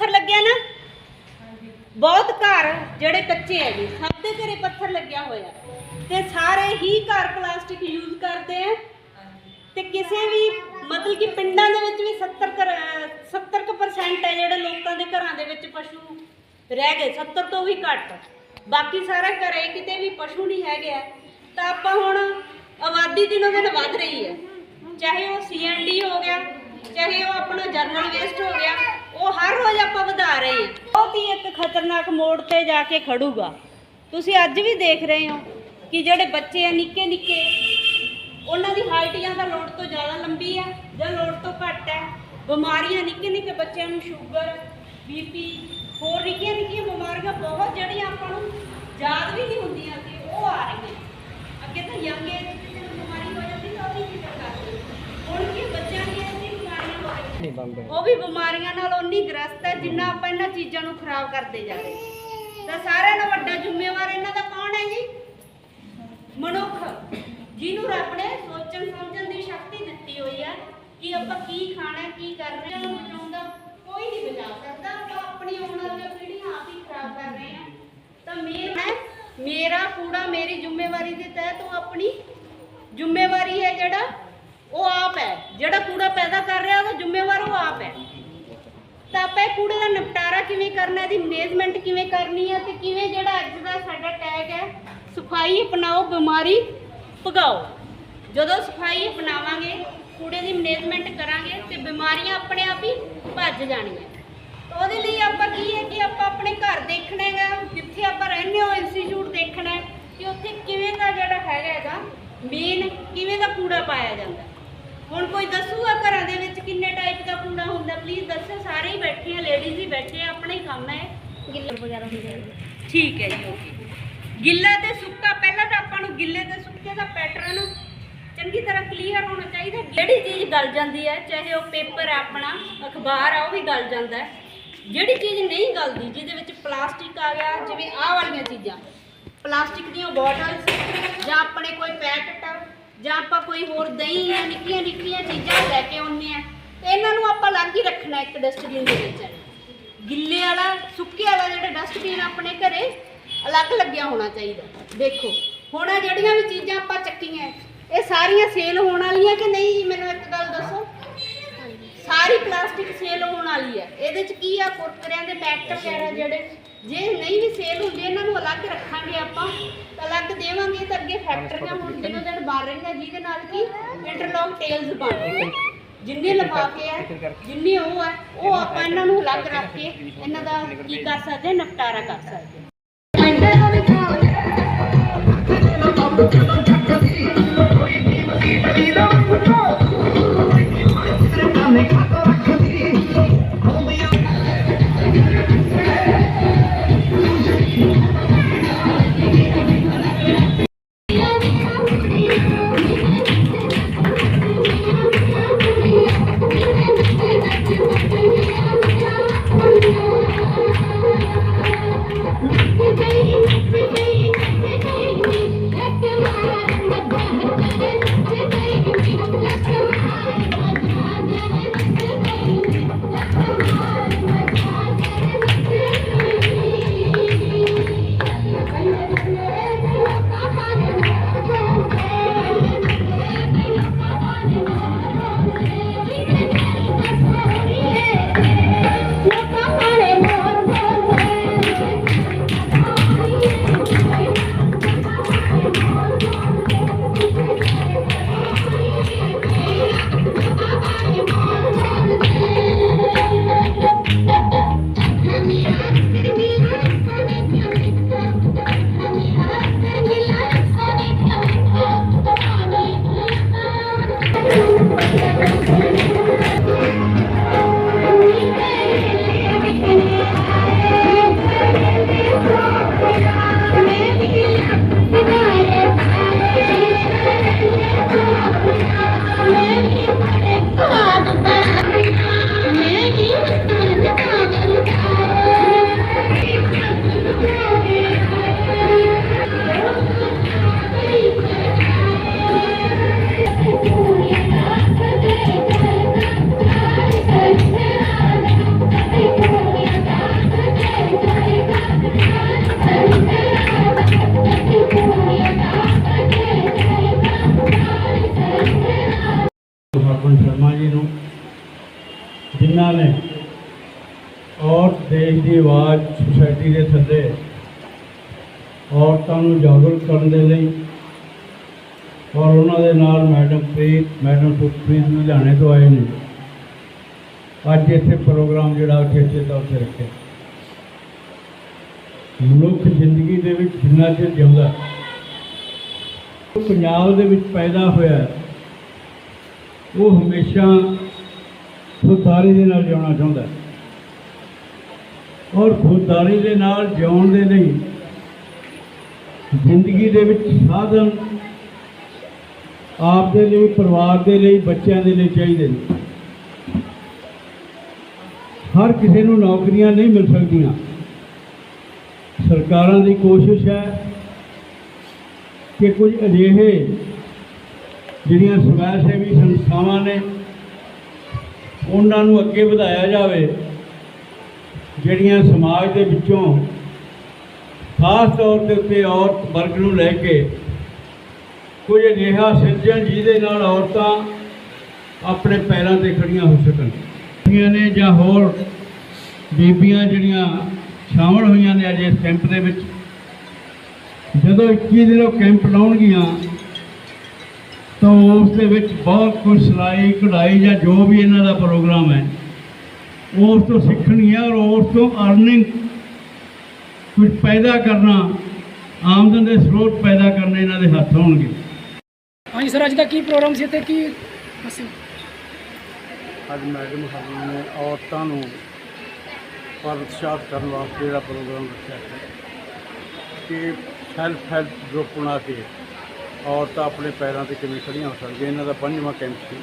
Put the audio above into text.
ਪੱਥਰ ਲੱਗਿਆ ਨਾ? ਬਹੁਤ ਘਰ ਜਿਹੜੇ ਕੱਚੇ ਹੈ ਜੀ ਸਭ ਦੇ ਘਰੇ ਪੱਥਰ ਲੱਗਿਆ ਹੋਇਆ। ਤੇ ਸਾਰੇ ਹੀ ਘਰ ਪਲਾਸਟਿਕ ਯੂਜ਼ ਕਰਦੇ ਆ। ਤੇ ਕਿਸੇ ਵੀ, ਮਤਲਬ ਕਿ ਪਿੰਡਾਂ ਦੇ ਵਿੱਚ ਵੀ 70 70% ਹੈ ਜਿਹੜੇ ਲੋਕਾਂ ਦੇ ਘਰਾਂ ਦੇ ਵਿੱਚ ਪਸ਼ੂ ਰਹਿ ਗਏ 70 ਤੋਂ ਵੀ ਘੱਟ। ਬਾਕੀ ਸਾਰਾ ਘਰੇ ਕਿਤੇ ਵੀ ਪਸ਼ੂ ਨਹੀਂ ਹੈਗੇ ਤਾਂ ਆਪਾਂ ਹੁਣ ਆਬਾਦੀ ਦਿਨੋਂ ਦਿਨ ਵੱਧ ਰਹੀ ਹੈ। ਚਾਹੇ ਉਹ ਸੀਐਨਡੀ ਹੋ ਗਿਆ, ਚਾਹੇ ਉਹ ਆਪਣਾ ਜਰਨਲ ਵੇਸਟ ਹੋ ਗਿਆ ਉਹ ਹਰ ਰੋਜ਼ ਆਪਾਂ ਵਧਾ ਰਹੇ ਹਾਂ। ਬਹੁਤ ਹੀ ਇੱਕ ਖਤਰਨਾਕ ਮੋੜ ਤੇ ਜਾ ਕੇ ਖੜੂਗਾ। ਤੁਸੀਂ ਅੱਜ ਵੀ ਦੇਖ ਰਹੇ ਹੋ ਕਿ ਜਿਹੜੇ ਬੱਚੇ ਆ, ਨਿੱਕੇ ਨਿੱਕੇ, ਉਹਨਾਂ ਦੀ ਹਾਈਟ ਜਾਂ ਤਾਂ ਲੋੜ ਤੋਂ ਜ਼ਿਆਦਾ ਲੰਬੀ ਹੈ ਜਾਂ ਲੋੜ ਤੋਂ ਘੱਟ ਹੈ ਬਿਮਾਰੀਆਂ, ਨਿੱਕੇ ਨਿੱਕੇ ਬੱਚਿਆਂ ਨੂੰ ਸ਼ੂਗਰ ਬੀਪੀ ਹੋਰ ਨਿੱਕੀਆਂ ਨਿੱਕੀਆਂ ਬਿਮਾਰੀਆਂ ਬਹੁਤ ਜਿਹੜੀਆਂ ਆਪਾਂ ਨੂੰ ਯਾਦ ਵੀ ਨਹੀਂ ਹੁੰਦੀਆਂ ਕਿ ਉਹ ਆ ਰਹੀਆਂ। ਅੱਗੇ ਤਾਂ ਯੰਗ ਏਜ ਵਿੱਚ ਜਦੋਂ ਬਿਮਾਰੀ ਹੋ ਜਾਂਦੀ ਤਾਂ ਉਹ ਵੀ ਫਿਕਰ ਕਰਦੇ ਹੁਣ ਕੀ ਬੱਚਿਆਂ ਦੀਆਂ ਇੰਨੀ ਬਿਮਾਰੀਆਂ ਹੋ ਰਹੀਆਂ ਉਹ ਵੀ ਬਿਮਾਰੀਆਂ ਨਾਲ ਉਨੀ ਗ੍ਰਸਤ ਹੈ ਜਿੰਨਾ ਆਪਾਂ ਇਹਨਾਂ ਚੀਜ਼ਾਂ ਨੂੰ ਖਰਾਬ ਕਰਦੇ ਜਾ ਰਹੇ। ਤਾਂ ਸਾਰਿਆਂ ਨਾਲੋਂ ਵੱਡਾ ਜ਼ਿੰਮੇਵਾਰ ਇਹਨਾਂ ਦਾ ਕੌਣ ਹੈ ਜੀ? ਮਨੁੱਖ। ਜਿਹਨੂੰ ਰੱਬ ਨੇ ਸੋਚਣ ਸਮਝਣ ਦੀ ਸ਼ਕਤੀ ਦਿੱਤੀ ਹੋਈ ਹੈ ਕਿ ਆਪਾਂ ਕੀ ਖਾਣਾ, ਕੀ ਕਰਨਾ ਹੈ ਨੂੰ ਬਚਾਉਣ ਕੋਈ ਨਹੀਂ ਬਚਾ ਸਕਦਾ। ਆਪਾਂ ਆਪਣੀ ਆਉਣ ਵਾਲੀਆਂ ਪੀੜ੍ਹੀਆਂ ਆਪ ਹੀ ਖਰਾਬ ਕਰ ਰਹੇ ਹਾਂ। ਤਾਂ ਮੇਰਾ ਮੇਰਾ ਕੂੜਾ ਮੇਰੀ ਜ਼ਿੰਮੇਵਾਰੀ ਦੇ ਤਹਿਤ ਉਹ ਆਪਣੀ ਜ਼ਿੰਮੇਵਾਰੀ ਹੈ ਜਿਹੜਾ ਉਹ ਆਪ ਹੈ। ਜਿਹੜਾ ਕੂੜਾ ਪੈਦਾ ਕਰ ਰਿਹਾ, ਉਹਦਾ ਜ਼ਿੰਮੇਵਾਰ ਉਹ ਆਪ ਹੈ। ਤਾਂ ਆਪਾਂ ਇਹ ਕੂੜੇ ਦਾ ਨਿਪਟਾਰਾ ਕਿਵੇਂ ਕਰਨਾ, ਇਹਦੀ ਮੈਨੇਜਮੈਂਟ ਕਿਵੇਂ ਕਰਨੀ ਹੈ ਤੇ ਕਿਵੇਂ ਜਿਹੜਾ ਅੱਜ ਦਾ ਸਾਡਾ ਟੈਗ ਹੈ, ਸਫ਼ਾਈ ਅਪਣਾਓ, ਬਿਮਾਰੀ ਭਗਾਓ। ਜਦੋਂ ਸਫ਼ਾਈ ਅਪਣਾਵਾਂਗੇ, ਕੂੜੇ ਦੀ ਮੈਨੇਜਮੈਂਟ ਕਰਾਂਗੇ ਤੇ ਬਿਮਾਰੀਆਂ ਆਪਣੇ ਆਪ ਹੀ ਭੱਜ ਜਾਣੀਆਂ। ਉਹਦੇ ਲਈ ਆਪਾਂ ਕੀ ਹੈ ਕਿ ਆਪਾਂ ਆਪਣੇ ਘਰ ਦੇਖਣਾ ਹੈਗਾ, ਜਿੱਥੇ ਆਪਾਂ ਰਹਿੰਦੇ ਹੋ ਇੰਸਟੀਚਿਊਟ ਦੇਖਣਾ ਹੈ ਕਿ ਉੱਥੇ ਕਿਵੇਂ ਦਾ ਜਿਹੜਾ ਹੈਗਾ ਹੈਗਾ ਮੇਨ ਕਿਵੇਂ ਦਾ ਕੂੜਾ ਪਾਇਆ ਜਾਂਦਾ। ਹੁਣ ਕੋਈ ਦੱਸੂਗਾ ਘਰਾਂ ਦੇ ਵਿੱਚ ਕਿੰਨੇ ਟਾਈਪ ਦਾ ਕੂੜਾ ਹੁੰਦਾ? ਪਲੀਜ਼ ਦੱਸੋ ਸਾਰੇ ਹੀ ਬੈਠੇ ਆ ਲੇਡੀਜ਼ ਹੀ ਬੈਠੇ ਆ ਆਪਣਾ ਹੀ ਕੰਮ ਹੈ। ਗਿੱਲੇ ਵਗੈਰਾ ਹੁੰਦੇ ਆ ਠੀਕ ਹੈ ਜੀ ਓਕੇ ਗਿੱਲਾ ਤੇ ਸੁੱਕਾ ਪਹਿਲਾਂ ਤਾਂ ਆਪਾਂ ਨੂੰ ਗਿੱਲੇ ਤੇ ਸੁੱਕੇ ਦਾ ਪੈਟਰਨ ਚੰਗੀ ਤਰ੍ਹਾਂ ਕਲੀਅਰ ਹੋਣਾ ਚਾਹੀਦਾ। ਜਿਹੜੀ ਚੀਜ਼ ਗਲ ਜਾਂਦੀ ਹੈ ਚਾਹੇ ਉਹ ਪੇਪਰ ਹੈ ਆਪਣਾ ਅਖਬਾਰ ਆ ਉਹ ਵੀ ਗਲ ਜਾਂਦਾ ਹੈ। ਜਿਹੜੀ ਚੀਜ਼ ਨਹੀਂ ਗਲਦੀ ਜਿਹਦੇ ਵਿੱਚ ਪਲਾਸਟਿਕ ਆ ਗਿਆ ਜਿਵੇਂ ਆਹ ਵਾਲੀਆਂ ਚੀਜ਼ਾਂ। ਪਲਾਸਟਿਕ ਦੀਆਂ ਬੋਟਲਸ ਜਾਂ ਆਪਣੇ ਕੋਈ ਪੈਕਟ ਜਾਂ ਆਪਾਂ ਕੋਈ ਹੋਰ ਦਹੀਂ ਜਾਂ ਨਿੱਕੀਆਂ ਨਿੱਕੀਆਂ ਚੀਜ਼ਾਂ ਲੈ ਕੇ ਆਉਂਦੇ ਆ ਤੇ ਇਹਨਾਂ ਨੂੰ ਆਪਾਂ ਅਲੱਗ ਹੀ ਰੱਖਣਾ ਇੱਕ ਡਸਟਬਿਨ ਦੇ ਵਿੱਚ। ਗਿੱਲੇ ਵਾਲਾ, ਸੁੱਕੇ ਵਾਲਾ ਜਿਹੜਾ ਡਸਟਬਿਨ ਆਪਣੇ ਘਰੇ ਅਲੱਗ ਲੱਗਿਆ ਹੋਣਾ ਚਾਹੀਦਾ। ਦੇਖੋ, ਹੁਣ ਆਹ ਜਿਹੜੀਆਂ ਵੀ ਚੀਜ਼ਾਂ ਆਪਾਂ ਚੱਕੀਆਂ, ਇਹ ਸਾਰੀਆਂ ਸੇਲ ਹੋਣ ਵਾਲੀਆਂ ਕਿ ਨਹੀਂ? ਜੀ ਮੈਨੂੰ ਇੱਕ ਗੱਲ ਦੱਸੋ। ਸਾਰੀ ਪਲਾਸਟਿਕ ਸੇਲ ਹੋਣ ਵਾਲੀ ਹੈ। ਇਹਦੇ ਚ ਕੀ ਆ? ਕੁਰਕਰਿਆਂ ਦੇ ਪੈਕਟ ਵਗੈਰਾ ਜਿਹੜੇ ਜੇ ਨਹੀਂ ਵੀ ਸੇਲ ਹੁੰਦੇ ਇਹਨਾਂ ਨੂੰ ਅਲੱਗ ਰੱਖਾਂਗੇ ਆਪਾਂ। ਅਲੱਗ ਦੇਵਾਂਗੇ ਤਾਂ ਅੱਗੇ ਫੈਕਟਰੀਆਂ ਹੁਣ ਦਿਨੋਂ ਦਿਨ ਬਣ ਰਹੀਆਂ ਜਿਹਦੇ ਨਾਲ ਕੀ? ਇੰਟਰਲੌਕ ਟੇਲਸ ਬਣ ਰਹੀਆਂ ਜਿੰਨੇ ਲਿਫਾਫੇ ਆ ਜਿੰਨੇ ਉਹ ਆ ਉਹ ਆਪਾਂ ਇਹਨਾਂ ਨੂੰ ਅਲੱਗ ਰੱਖ ਕੇ ਇਹਨਾਂ ਦਾ ਕੀ ਕਰ ਸਕਦੇ ਨਿਪਟਾਰਾ ਕਰ ਸਕਦੇ ਸਰਪੰਚ ਸ਼ਰਮਾ ਜੀ ਨੂੰ, ਜਿਨ੍ਹਾਂ ਨੇ ਔਰ ਦੇਸ਼ ਦੀ ਆਵਾਜ਼ ਸੁਸਾਇਟੀ ਦੇ ਥੱਲੇ ਔਰਤਾਂ ਨੂੰ ਜਾਗਰੂਕ ਕਰਨ ਦੇ ਲਈ ਔਰ ਉਹਨਾਂ ਦੇ ਨਾਲ ਮੈਡਮ ਪ੍ਰੀਤ, ਮੈਡਮ ਸੁਖਪ੍ਰੀਤ ਲੁਧਿਆਣੇ ਤੋਂ ਆਏ ਨੇ। ਅੱਜ ਇੱਥੇ ਪ੍ਰੋਗਰਾਮ ਜਿਹੜਾ ਉੱਥੇ ਇੱਥੇ ਦਾ ਉੱਥੇ ਰੱਖਿਆ। ਮਨੁੱਖ ਜ਼ਿੰਦਗੀ ਦੇ ਵਿੱਚ ਜਿੰਨਾ ਚਿਰ ਜਿਉਂਦਾ ਪੰਜਾਬ ਦੇ ਵਿੱਚ ਪੈਦਾ ਹੋਇਆ ਉਹ ਹਮੇਸ਼ਾ ਖੁਦਦਾਰੀ ਦੇ ਨਾਲ ਜਿਉਣਾ ਚਾਹੁੰਦਾ ਔਰ ਖੁਦਦਾਰੀ ਦੇ ਨਾਲ ਜਿਉਣ ਦੇ ਲਈ ਜ਼ਿੰਦਗੀ ਦੇ ਵਿੱਚ ਸਾਧਨ ਆਪ ਦੇ ਲਈ, ਪਰਿਵਾਰ ਦੇ ਲਈ, ਬੱਚਿਆਂ ਦੇ ਲਈ ਚਾਹੀਦੇ ਨੇ। ਹਰ ਕਿਸੇ ਨੂੰ ਨੌਕਰੀਆਂ ਨਹੀਂ ਮਿਲ ਸਕਦੀਆਂ। ਸਰਕਾਰਾਂ ਦੀ ਕੋਸ਼ਿਸ਼ ਹੈ ਕਿ ਕੁਝ ਅਜਿਹੇ ਜਿਹੜੀਆਂ ਸਮਾਜ ਸੇਵੀ ਸੰਸਥਾਵਾਂ ਨੇ, ਉਹਨਾਂ ਨੂੰ ਅੱਗੇ ਵਧਾਇਆ ਜਾਵੇ, ਜਿਹੜੀਆਂ ਸਮਾਜ ਦੇ ਵਿੱਚੋਂ ਖਾਸ ਤੌਰ ਦੇ ਉੱਤੇ ਔਰਤ ਵਰਗ ਨੂੰ ਲੈ ਕੇ ਕੁਝ ਅਜਿਹਾ ਸਿਰਜਣ ਜਿਹਦੇ ਨਾਲ ਔਰਤਾਂ ਆਪਣੇ ਪੈਰਾਂ ਤੇ ਖੜੀਆਂ ਹੋ ਸਕਣ। ਬੀਬੀਆਂ ਨੇ ਜਾਂ ਹੋਰ ਬੀਬੀਆਂ ਜਿਹੜੀਆਂ ਸ਼ਾਮਲ ਹੋਈਆਂ ਨੇ ਅੱਜ ਇਸ ਕੈਂਪ ਦੇ ਵਿੱਚ, ਜਦੋਂ 21 ਦਿਨ ਉਹ ਕੈਂਪ ਲਾਉਣਗੀਆਂ ਤਾਂ ਉਸ ਦੇ ਵਿੱਚ ਬਹੁਤ ਕੁਝ ਸਿਲਾਈ ਕਢਾਈ ਜਾਂ ਜੋ ਵੀ ਇਹਨਾਂ ਦਾ ਪ੍ਰੋਗਰਾਮ ਹੈ ਉਸ ਤੋਂ ਸਿੱਖਣਗੀਆਂ ਔਰ ਉਸ ਤੋਂ ਅਰਨਿੰਗ ਕੁਝ ਪੈਦਾ ਕਰਨਾ ਆਮਦਨ ਦੇ ਸਰੋਤ ਪੈਦਾ ਕਰਨੇ ਇਹਨਾਂ ਦੇ ਹੱਥ ਹੋਣਗੇ। ਹਾਂਜੀ ਸਰ ਅੱਜ ਦਾ ਕੀ ਪ੍ਰੋਗਰਾਮ ਸੀ ਤੇ ਕੀ ਅਸੀਂ ਅੱਜ ਮੈਡਮ ਸਾਹਿਬ ਨੇ ਔਰਤਾਂ ਨੂੰ ਪ੍ਰੋਤਸਾਹਿਤ ਕਰਨ ਵਾਸਤੇ ਜਿਹੜਾ ਪ੍ਰੋਗਰਾਮ ਰੱਖਿਆ ਹੈ ਕਿ ਸੈਲਫ ਹੈਲਪ ਗਰੁੱਪ ਬਣਾ ਕੇ ਔਰਤਾਂ ਆਪਣੇ ਪੈਰਾਂ ਤੇ ਕਿਵੇਂ ਖੜੀਆਂ ਹੋ ਸਕਦੀਆਂ? ਇਹਨਾਂ ਦਾ ਪੰਜਵਾਂ ਕੈਂਪ ਸੀ।